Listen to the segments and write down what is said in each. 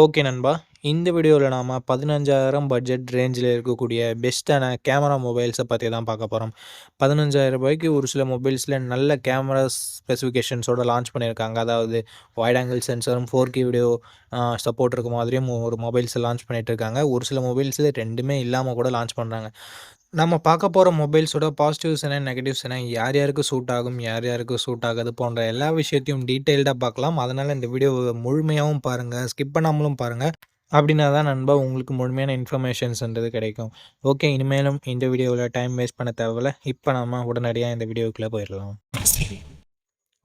Okay நண்பா. இந்த வீடியோவில் நாம் பதினஞ்சாயிரம் பட்ஜெட் ரேஞ்சில் இருக்கக்கூடிய பெஸ்ட்டான கேமரா மொபைல்ஸை பற்றி தான் பார்க்க போகிறோம் பதினஞ்சாயிரம் ரூபாய்க்கு ஒரு சில மொபைல்ஸில் நல்ல கேமரா ஸ்பெசிஃபிகேஷன்ஸோட லான்ச் பண்ணியிருக்காங்க. அதாவது வைட் ஆங்கிள் சென்சாரும், 4கே வீடியோ சப்போர்ட் இருக்க மாதிரியும் ஒரு மொபைல்ஸை லான்ச் பண்ணிட்டுருக்காங்க. ஒரு சில மொபைல்ஸில் ரெண்டுமே இல்லாமல் கூட லான்ச் பண்ணுறாங்க நம்ம பார்க்க போகிற மொபைல்ஸோட பாசிட்டிவ்ஸ் என்ன, நெகட்டிவ்ஸ் என்ன, யார் யாருக்கு சூட் ஆகும், யார் யாருக்கு சூட் ஆகாது போன்ற எல்லா விஷயத்தையும் டீட்டெயில்டாக பார்க்கலாம். அதனால் இந்த வீடியோவை முழுமையாகவும் பாருங்கள் ஸ்கிப் பண்ணாமலும் பாருங்கள் அப்படின்னா தான் நண்பா உங்களுக்கு முழுமையான இன்ஃபர்மேஷன்ஸ்ன்றது கிடைக்கும். ஓகே இனிமேலும் இந்த வீடியோவில் டைம் வேஸ்ட் பண்ண தேவையில்ல. இப்போ நம்ம உடனடியாக இந்த வீடியோக்குள்ள போயிடலாம்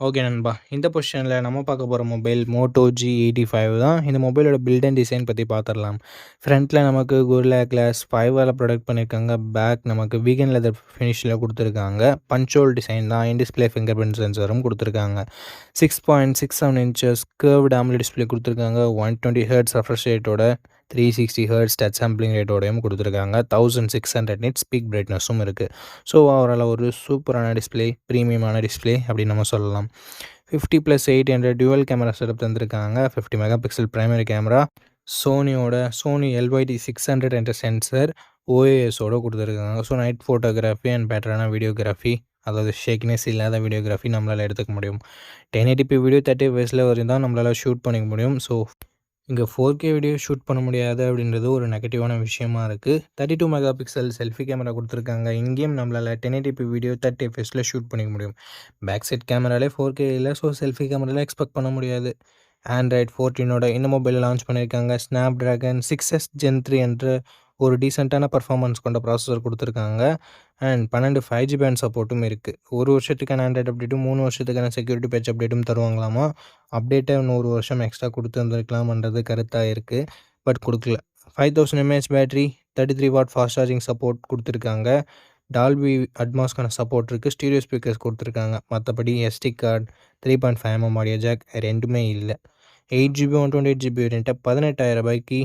ஓகே நண்பா. இந்த பொசிஷனில் நம்ம பார்க்க போகிற மொபைல் மோட்டோ G85 தான். இந்த மொபைலோட பில்ட் அண்ட் டிசைன் பற்றி பார்த்துடலாம் ஃப்ரண்ட்டில் நமக்கு குர்லா கிளாஸ் 5ஆல ப்ரொடக்ட் பண்ணியிருக்காங்க. பேக் நமக்கு வீகன் லெதர் ஃபினிஷில் கொடுத்துருக்காங்க பஞ்சோல் டிசைன் தான். இன் டிஸ்ப்ளே ஃபிங்கர் பிரிண்ட் சென்சரும் கொடுத்துருக்காங்க 6.67 இன்ச்சஸ் கர்வ்டு டிஸ்பிளே டிஸ்ப்ளே குடுத்துருக்காங்க. 120 hertz refresh ரேட்டோட three sixty hertz touch sampling ரேட்டோடையும் குடுத்துருக்காங்க. 1600 நிட்ஸ் பீக் பிரைட்னஸும் இருக்குது ஸோ அவரால் ஒரு சூப்பரான டிஸ்ப்ளே, ப்ரீமியமான டிஸ்ப்ளே அப்படின்னு நம்ம சொல்லலாம். 50+8 என்ற டூயல் கேமரா செட்டப் தந்திருக்காங்க. 50 மெகா பிக்சல் ப்ரைமரி கேமரா, சோனியோட சோனி LYT600 என்ற சென்சர் OISஓட கொடுத்துருக்காங்க ஸோ நைட் ஃபோட்டோகிராஃபி அண்ட் பெட்டரான வீடியோகிராஃபி அதாவது ஷேக்னஸ் இல்லாத வீடியோகிராஃபி நம்மளால் எடுத்துக்க முடியும். 1080p வீடியோ தேர்ட்டி வயசில் வரையும் தான் நம்மளால் ஷூட் பண்ணிக்க முடியும். ஸோ இங்கே ஃபோர் கே வீடியோ ஷூட் பண்ண முடியாது அப்படின்றது ஒரு நெகட்டிவான விஷயமா இருக்குது thirty two megapixel selfie camera கொடுத்துருக்காங்க இங்கேயும் நம்மளால 1080p வீடியோ தேர்ட்டி ஃபேஸில் ஷூட் பண்ணிக்க முடியும். பேக் சைட் கேமராலே 4கே இல்ல. ஸோ செல்ஃபி கேமரால எக்ஸ்பெக்ட் பண்ண முடியாது. ஆண்ட்ராய்ட் 14ஓட இந்த மொபைல் லான்ச் பண்ணியிருக்காங்க. Snapdragon six S gen three என்ற ஒரு டீசெண்டான பர்ஃபார்மன்ஸ் கொண்ட ப்ராசஸர் கொடுத்துருக்காங்க அண்ட் 12 5G பேண்ட் சப்போர்ட்டும் இருக்குது ஒரு வருஷத்துக்கான ஆண்ட்ராய்ட் அப்டேட்டும், மூணு வருஷத்துக்கான செக்யூரிட்டி பேட்ச் அப்டேட்டும் தருவாங்களாமா. அப்டேட்டை இன்னும் 1 வருஷம் எக்ஸ்ட்ரா குடுத்துருந்துருக்கலாம்ன்றது கருத்தாக இருக்குது பட் கொடுக்கல five thousand mAh battery, 33 watt fast charging support கொடுத்துருக்காங்க டால்பி அட்மாஸ்க்கான சப்போர்ட் இருக்குது ஸ்டீரியோ ஸ்பீக்கர்ஸ் கொடுத்துருக்காங்க மற்றபடி SD card three point five mm audio jack 2மே இல்ல. 8GB 128GB வேரியண்ட்ட ரூ. 18,000க்கு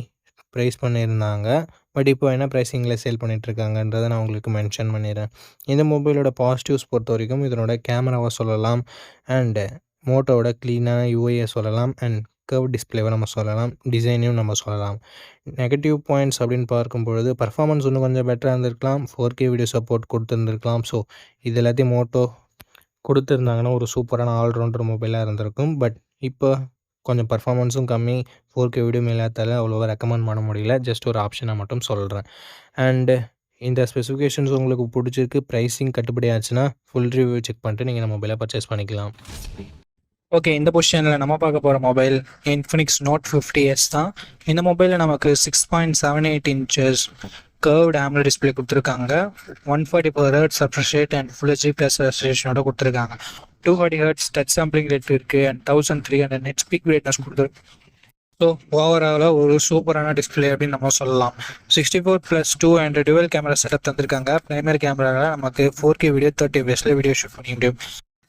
பிரைஸ் பண்ணியிருந்தாங்க. பட் இப்போ என்ன ப்ரைஸிங்கில் சேல் பண்ணிகிட்ருக்காங்கன்றதை நான் உங்களுக்கு மென்ஷன் பண்ணிடுறேன் இந்த மொபைலோட பாசிட்டிவ்ஸ் பொறுத்த வரைக்கும் இதனோட கேமராவை சொல்லலாம். அண்டு மோட்டோவோட க்ளீனான யூஐய சொல்லலாம். அண்ட் கர்வ் டிஸ்பிளேவை நம்ம சொல்லலாம். டிசைனையும் நம்ம சொல்லலாம். நெகட்டிவ் பாயிண்ட்ஸ் அப்படின்னு பார்க்கும்பொழுது பர்ஃபாமன்ஸ் இன்னும் கொஞ்சம் பெட்டராக இருந்திருக்கலாம். 4கே வீடியோ சப்போர்ட் கொடுத்துருந்துருக்கலாம் ஸோ இது எல்லாத்தையும் மோட்டோ கொடுத்துருந்தாங்கன்னா ஒரு சூப்பரான ஆல்ரவுண்டர் மொபைலாக இருந்திருக்கும். பட் இப்போ கொஞ்சம் பர்ஃபாமன்ஸும் கம்மி. ஃபோர் கே வீடியோ இல்லாதால அவ்வளோவா ரெக்கமெண்ட் பண்ண முடியல. ஜஸ்ட் ஒரு ஆப்ஷனை மட்டும் சொல்கிறேன் அண்டு இந்த ஸ்பெசிஃபிகேஷன்ஸ் உங்களுக்கு பிடிச்சிருக்கு ப்ரைஸிங் கட்டுப்படி ஆச்சுன்னா ஃபுல் ரிவ்யூ செக் பண்ணிட்டு நீங்கள் இந்த பர்ச்சேஸ் பண்ணிக்கலாம். ஓகே இந்த பொசிஷனில் நம்ம பார்க்க போகிற மொபைல் இன்ஃபினிக்ஸ் நோட் 50s தான். இந்த மொபைலில் நமக்கு 6.78 இன்ச்சஸ் கர்வ்டு டிஸ்பிளே டிஸ்ப்ளே குடுத்துருக்காங்க. 144 hertz refresh rate and full HD plus ரெசல்யூஷனோட கொடுத்துருக்காங்க two forty hertz touch sampling rate இருக்கு. And thousand three hundred nits peak brightness கொடுத்துருக்கு ஸோ ஓவராலாக ஒரு சூப்பரான டிஸ்பிளே அப்படின்னு நம்ம சொல்லலாம். Sixty four plus two and dual camera setup தந்திருக்காங்க. ப்ரைமரி கேமராவில் நமக்கு ஃபோர் கே வீடியோ தேர்ட்டி பேஸில் வீடியோ ஷூட் பண்ணிக்க முடியும்.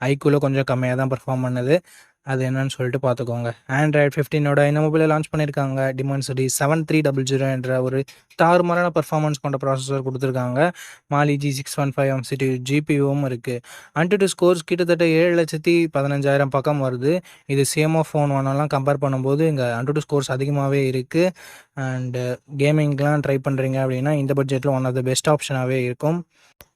ஐக்குள்ள கொஞ்சம் கம்மியாக தான் பர்ஃபார்ம் பண்ணுது. அது என்னன்னு சொல்லிட்டு பார்த்துக்கோங்க ஆண்ட்ராய்ட் ஃபிஃப்டீனோட இந்த மொபைலை லான்ச் பண்ணியிருக்காங்க Dimensity seven three double zero என்ற ஒரு தாறுமாறான பர்ஃபார்மன்ஸ் கொண்ட ப்ராசஸர் கொடுத்துருக்காங்க. Mali G six one five MC two ஜிபியும் இருக்குது அன்டு ஸ்கோர்ஸ் கிட்டத்தட்ட ஏழு லட்சத்தி பதினஞ்சாயிரம் பக்கம் வருது. இது சேமோ ஃபோன் ஒன்னெல்லாம் கம்பேர் பண்ணும்போது இங்கே அன்டு ஸ்கோர்ஸ் அதிகமாகவே இருக்குது அண்டு கேமிங்க்கெலாம் ட்ரை பண்ணுறீங்க அப்படின்னா இந்த பட்ஜெட்டில் ஒன் ஆஃப் த பெஸ்ட் ஆப்ஷனாகவே இருக்கும்.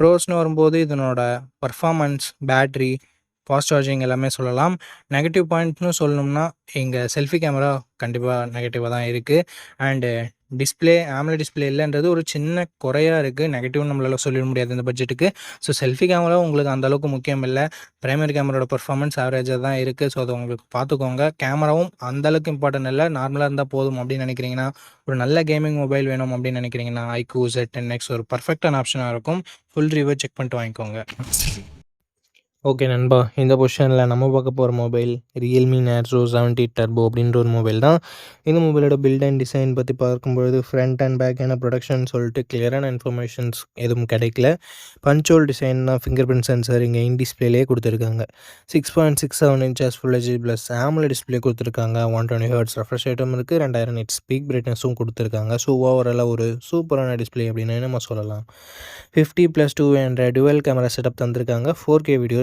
ப்ரோஸ்னு வரும்போது இதனோட பர்ஃபாமன்ஸ் பேட்ரி ஃபாஸ்ட் சார்ஜிங் எல்லாமே சொல்லலாம். நெகட்டிவ் பாயிண்ட்னு சொல்லணும்னா எங்கள் செல்ஃபி கேமரா கண்டிப்பாக நெகட்டிவாக தான் இருக்குது அண்டு டிஸ்பிளே ஆம்ல டிஸ்பிளே இல்லைன்றது ஒரு சின்ன குறையாக இருக்குது நெகட்டிவ் நம்மளால சொல்லிட முடியாது இந்த பட்ஜெட்டுக்கு ஸோ செல்ஃபி கேமரா உங்களுக்கு அந்தளவுக்கு முக்கியம் இல்லை. பிரைமரி கேமராவோட பர்ஃபார்மன்ஸ் ஆவரேஜாக தான் இருக்குது ஸோ அதை உங்களுக்கு பார்த்துக்கோங்க. கேமராவும் அந்த அளவுக்கு இம்பார்ட்டன்ட் இல்லை. நார்மலாக இருந்தால் போதும் அப்படின்னு நினைக்கிறீங்கன்னா ஒரு நல்ல கேமிங் மொபைல் வேணும் அப்படின்னு நினைக்கிறீங்கன்னா ஐக்கூ செட் டென் எக்ஸ் ஒரு பர்ஃபெக்டான ஆப்ஷனாக இருக்கும். ஃபுல் ரிவ்யூ செக் பண்ணிட்டு வாங்கிக்கோங்க. ஓகே நண்பா. இந்த பொசிஷனில் நம்ம பார்க்க போகிற mobile Realme Narzo seventy turbo அப்படின்ற ஒரு மொபைல் தான். இந்த மொபைலோட பில்ட் அண்ட் டிசைன் பற்றி பார்க்கும்பொழுது ஃப்ரண்ட் அண்ட் பேக் என்ன ப்ரொடக்ஷன் சொல்லிட்டு கிளியரான இன்ஃபர்மேஷன்ஸ் எதுவும் கிடைக்கல. பஞ்சோல் டிசைன் தான் ஃபிங்கர் பிரிண்ட் சென்சர் இங்கே இன் டிஸ்பிளேலேயே கொடுத்துருக்காங்க. Six point six seven inches full HD plus AMOLED display கொடுத்துருக்காங்க. One twenty hertz refresh item இருக்குது ரெண்டாயிரம் நெட் ஸ்பீக் பிரைட்னஸும் கொடுத்துருக்காங்க. ஸோ ஓவராலாக ஒரு சூப்பரான டிஸ்பிளே அப்படின்னு நம்ம சொல்லலாம். Fifty plus two hundred dual camera setup தந்திருக்காங்க. Four K video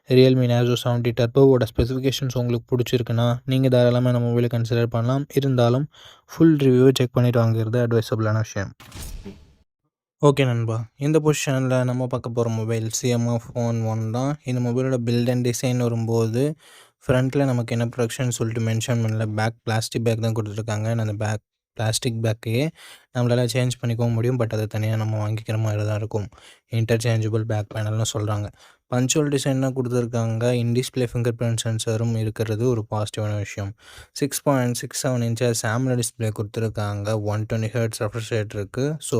Realme Narzo seventy டர்போவோட ஸ்பெசிஃபிகேஷன்ஸ் உங்களுக்கு பிடிச்சிருக்குன்னா நீங்கள் தாராளமாக நம்ம மொபைலை கன்சிடர் பண்ணலாம். இருந்தாலும் ஃபுல் ரிவ்யூவை செக் பண்ணிட்டு வாங்குறது அட்வைசபிளான விஷயம். ஓகே நண்பா. இந்த பொசிஷனில் நம்ம பார்க்க போகிற மொபைல் சிஎம்ஓ ஃபோன் ஒன் தான். இந்த மொபைலோட பில்ட் அண்ட் டிசைன் வரும்போது ஃப்ரண்ட்டில் நமக்கு என்ன ப்ரொடக்ஷன் சொல்லிட்டு மென்ஷன் பண்ணல பேக் பிளாஸ்டிக் பேக் தான் கொடுத்துருக்காங்க. அந்த பேக் பிளாஸ்டிக் பேக்கையே நம்மளால் சேஞ்ச் பண்ணிக்கவும் முடியும். பட் அதை தனியாக நம்ம வாங்கிக்கிற மாதிரி தான் இருக்கும். இன்டர்சேஞ்சபிள் பேக் பேனல்னு சொல்கிறாங்க பஞ்சுவல் டிசைனாக கொடுத்துருக்காங்க. இன்டிஸ்பிளே ஃபிங்கர் பிரிண்ட் சென்சரும் இருக்கிறது ஒரு பாசிட்டிவான விஷயம். Six point six seven inches சாம்ல display கொடுத்துருக்காங்க. ஒன் டுவெண்ட்டி ஹர்ட்ஸ் ரெஃப்ரெஷ் இருக்குது ஸோ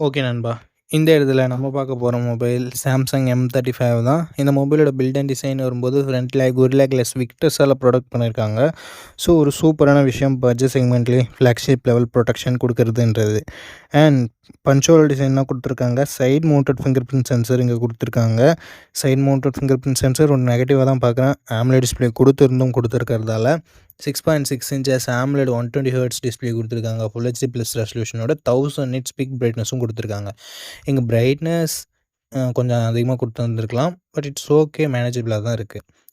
ஓகே நண்பா. இந்த இடத்துல நம்ம பார்க்க போகிற mobile Samsung M thirty five தான். இந்த மொபைலோட பில்ட் அண்ட் டிசைன் வரும்போது ஃப்ரண்ட்ல குரிலா கிளாஸ் விக்டர்ஸால் ப்ரொடக்ட் பண்ணியிருக்காங்க ஸோ ஒரு சூப்பரான விஷயம் பட்ஜெட் செக்மெண்ட்லேயே ஃப்ளாக்ஷிப் லெவல் ப்ரொடெக்ஷன் கொடுக்கறதுன்றது. அண்ட் பஞ்சோல் டிசைனாக கொடுத்துருக்காங்க. Side mounted finger print sensor இங்கே கொடுத்துருக்காங்க. Side mounted finger print sensor ஒன்று நெகட்டிவாக தான் பார்க்குறேன். ஆம்லேட் டிஸ்பிளே கொடுத்துருந்தும் கொடுத்துருக்கறதால six point six inches AMOLED one twenty hertz display கொடுத்துருக்காங்க. Full HD plus ரெசல்யூஷனோட thousand nits peak பிரைட்னஸும் கொடுத்துருக்காங்க. இங்கே பிரைட்னஸ் கொஞ்சம் அதிகமாக கொடுத்துருந்துருக்கலாம். பட் இட்ஸ் ஓகே மேனேஜபிளாக தான் இருக்குது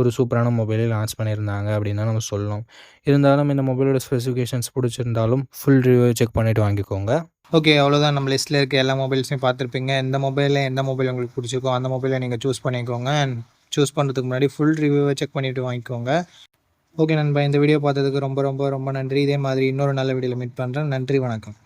ஒரு சூப்பரான மொபைலே லான்ச் பண்ணியிருந்தாங்க அப்படின்னு தான் நம்ம சொல்லணும். இருந்தாலும் இந்த மொபைலோட ஸ்பெசிஃபிகேஷன்ஸ் பிடிச்சிருந்தாலும் ஃபுல் ரிவ்யூ செக் பண்ணிவிட்டு வாங்கிக்கோங்க. ஓகே அவ்வளோதான் நம்ம லிஸ்ட்டில் இருக்க எல்லா மொபைல்ஸையும் பார்த்துருப்பீங்க. எந்த மொபைலில் எந்த மொபைல் உங்களுக்கு பிடிச்சிருக்கோ அந்த மொபைலை நீங்கள் சூஸ் பண்ணிக்கோங்க. அண்ட் சூஸ் பண்ணுறதுக்கு முன்னாடி ஃபுல் ரிவ்யூவை செக் பண்ணிவிட்டு வாங்கிக்கோங்க. ஓகே நண்பா இந்த வீடியோ பார்த்ததுக்கு ரொம்ப ரொம்ப ரொம்ப நன்றி. இதே மாதிரி இன்னொரு நல்ல வீடியோவில் மீட் பண்ணுறேன் நன்றி வணக்கம்.